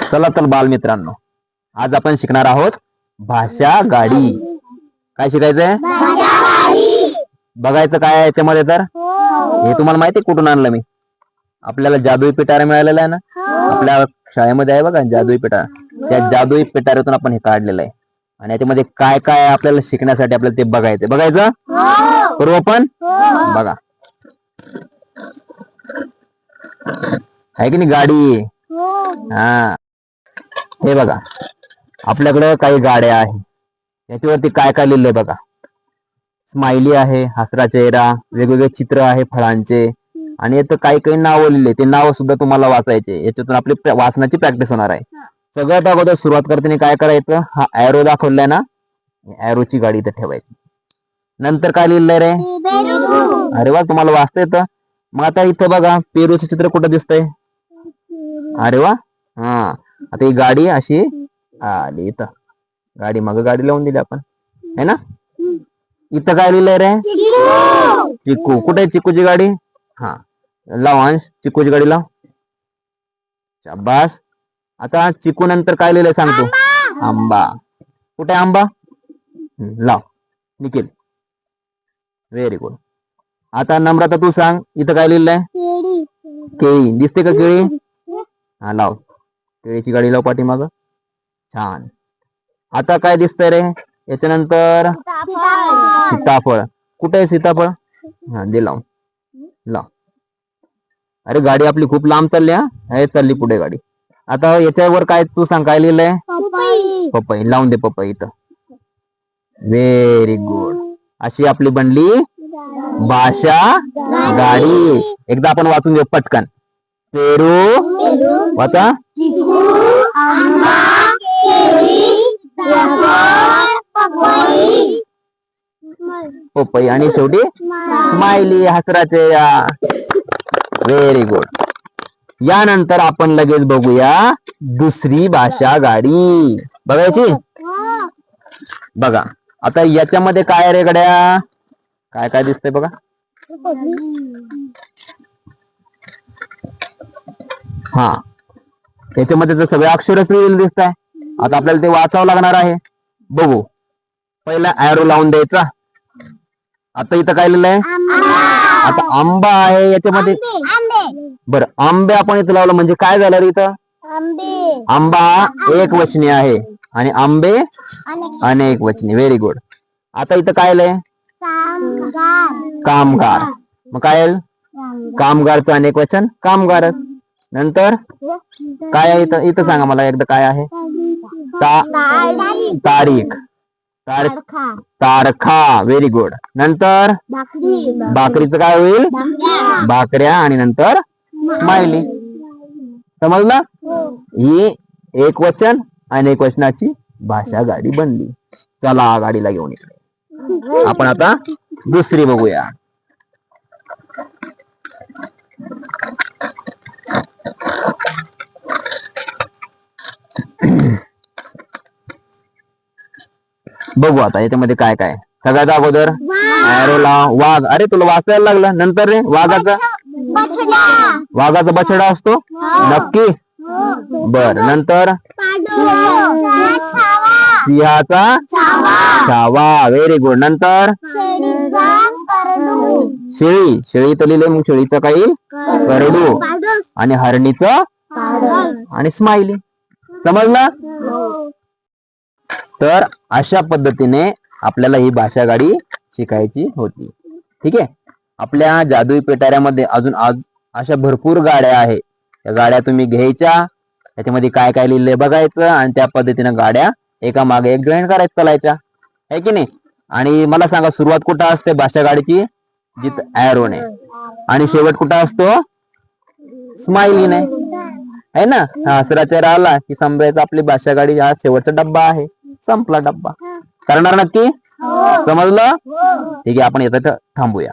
चला तर बाल मित्रांनो आज आपण शिकणार आहोत भाषा गाडी. काय शिकायचंय? बघायचं काय आहे याच्यामध्ये तर? हे. तुम्हाला माहिती कुठून आणलं मी? आपल्याला जादुई पिटारा मिळालेला आहे ना? आपल्या शाळेमध्ये आहे बघा जादुई पिटारा. त्या जादुई पिटाऱ्यातून आपण हे काढलेलं आहे. आणि याच्यामध्ये काय काय आपल्याला शिकण्यासाठी आपल्याला ते बघायचं बघायचं? करू आपण? बघा. आहे की नाही गाडी? हा. हे बघा. आपल्याकडे काही गाड्या आहे याच्यावरती काय काय लिहिलंय बघा. स्माइली आहे हसरा चेहरा वेगवेगळे चित्र आहे फळांचे. आणि याचं काही काही नावं लिहिले ते नाव सुद्धा तुम्हाला वाचायचे. याच्यातून आपली वाचनाची प्रॅक्टिस होणार आहे. सगळ्यात अगोदर सुरुवात करताना काय करायचं? हा ऍरो दाखवलाय ना? ऍरोची गाडी इथं ठेवायची. नंतर काय लिहिलंय रे? अरे वा तुम्हाला वाचता येतं. मग आता इथं बघा पेरूचं चित्र कुठं दिसतंय? अरे वा. हा. आता ही गाडी अशी. आली इथं. गाडी मग गाडी लावून दिली आपण. है ना? इथं काय लिहिलंय रे? चिकू. कुठे चिकूची गाडी? हा. लाव अंश. चिकूची गाडी लाव. शाबास. आता चिकू नंतर काय लिहिलंय सांगतो आंबा. कुठे आंबा? लाव. निखिल. व्हेरी गुड आता नम्रता तू सांग. इथं काय लिहिलंय? केळी. दिसते का केळी? हा लाव. केळीची गाडी लाव पाठीमाग छान. आता काय दिसतंय रे? याच्यानंतर सीताफळ. कुठे आहे सीताफळ? हा दे लाव. लाव अरे गाडी आपली खूप लांब चालली हा. हे चालली पुढे गाडी. आता याच्यावर काय तू सांग काय लिहिलंय? पपई. लावून दे पपई इथं. व्हेरी गुड अशी आपली बनली भाषा गाडी. एकदा आपण वाचून घेऊ पटकन. पेरू वाचा पपई आणि शेवटी स्माइली हसराचे या. व्हेरी गुड यानंतर आपण लगेच बघूया दुसरी भाषा गाडी. बघायची? बघा. आता याच्यामध्ये काय रे गड्या? काय काय दिसतंय बघा. हा. याच्यामध्ये तर सगळे अक्षरच लिहिलेले दिसत आहे आता आपल्याला ते वाचावं लागणार आहे. बघू. पहिला ऍरो लावून द्यायचा. आता इथं काय लिहिलंय? आता आंबा आहे याच्यामध्ये. बरं आंबे आपण इथं लावलं म्हणजे काय झालं रे इथं? आंबा. एक वचनी आहे आणि आंबे अनेक वचनी. व्हेरी गुड आता इथं काय लिहिलंय? कामगार. मग काय? कामगारचं अनेक वचन. कामगारच. नंतर? काय आहे इथं? इथं सांगा मला एकदा काय आहे? ता- तारीख. तार- तारखा. व्हेरी गुड नंतर? भाकरीचं काय होईल? भाकऱ्या. आणि नंतर? स्माइली समजलं? ही एक वचन आणि एक वचनाची भाषा गाडी बनली. चला गाडीला घेऊन इकडे. आपण आता दुसरी बघूया. बघू आता याच्यामध्ये काय काय. सगळ्यात अगोदर ऍरोला वाघ. अरे तुला वाचायला लागलं. नंतर रे वाघाचा? वाघाचा बछडा असतो? नक्की. बर नंतर? सिंहाचा? छावा व्हेरी गुड नंतर? शेळी. शेळी तर लिहिले मग शेळीचं काही? करडू. आणि हरणीचं? आणि स्माइली समजलं? तर अशा पद्धतीने आपल्याला ही भाषा गाडी शिकायची होती. ठीक आहे? आपल्या जादुई पेटाऱ्यामध्ये अजून आज अशा भरपूर गाड्या आहे त्या गाड्या तुम्ही घ्यायच्या. त्याच्यामध्ये काय काय लिहिलंय बघायचं आणि त्या पद्धतीनं गाड्या एका मागे एक जॉईन करायचं चालायच्या. आहे की नाही? आणि मला सांगा सुरुवात कुठं असते भाषा गाडीची? जिथं ऍरोने आणि शेवट कुठं असतो? स्माइलीने आहे ना? हा हसरा चेहरा आला की समजायचं आपली भाषा गाडी हा शेवटचा डब्बा आहे. संपला डब्बा. करणार नक्की? समजलं? ठीक आहे आपण येतं थांबूया.